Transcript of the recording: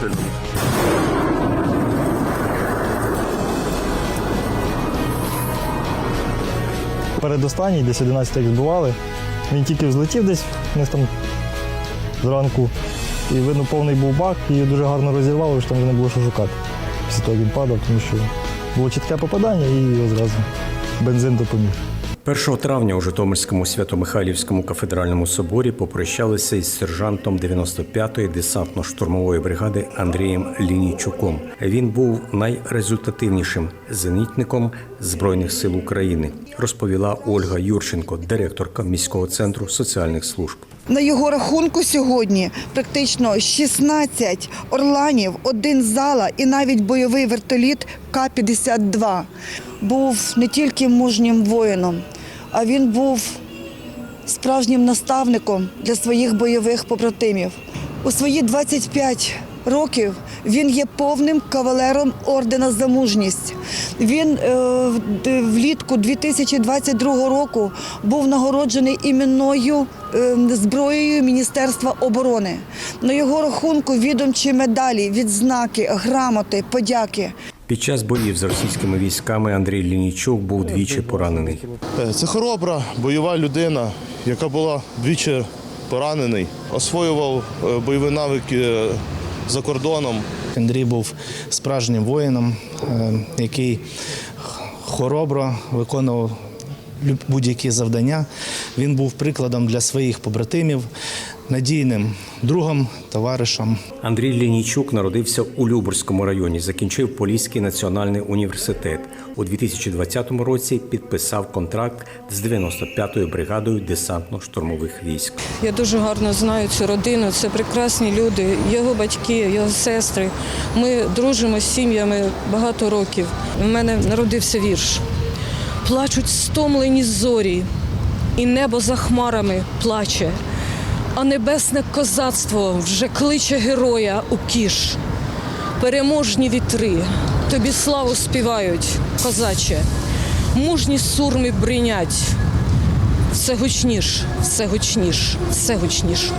постріл. Передостанній, десь 11 як збивали. Він тільки взлетів десь десь там зранку. І видно, повний був бак, і дуже гарно розірвало, що там вже не було що шукати. Після того він падав, тому що було чітке попадання і його зразу бензин допоміг. 1 травня у Житомирському Свято-Михайлівському кафедральному соборі попрощалися із сержантом 95-ї десантно-штурмової бригади Андрієм Лінійчуком. Він був найрезультативнішим зенітником Збройних сил України, розповіла Ольга Юрченко, директорка міського центру соціальних служб. На його рахунку сьогодні практично 16 орланів, один зала і навіть бойовий вертоліт К-52. Був не тільки мужнім воїном, а він був справжнім наставником для своїх бойових побратимів. У свої 25 років він є повним кавалером ордена за мужність. Він е, влітку 2022 року був нагороджений іменною е, зброєю Міністерства оборони. На його рахунку відомчі медалі, відзнаки, грамоти, подяки. Під час боїв з російськими військами Андрій Лінійчук був двічі поранений. Е, Це хоробра, бойова людина, яка була двічі поранений, освоював е, бойові навики за кордоном. Андрій був справжнім воїном, е, який хоробро виконував будь-які завдання. Він був прикладом для своїх побратимів, надійним другом, товаришем. Андрій Лінійчук народився у Люберському районі, закінчив Поліський національний університет. У 2020 році підписав контракт з 95-ю бригадою десантно-штурмових військ. Я дуже гарно знаю цю родину. Це прекрасні люди, його батьки, його сестри. Ми дружимо з сім'ями багато років. У мене народився вірш. Плачуть стомлені зорі, і небо за хмарами плаче, а небесне козацтво вже кличе героя у кіш. Переможні вітри, тобі славу співають, козаче, мужні сурми бринять. Все гучніш, все гучніш, все гучніш.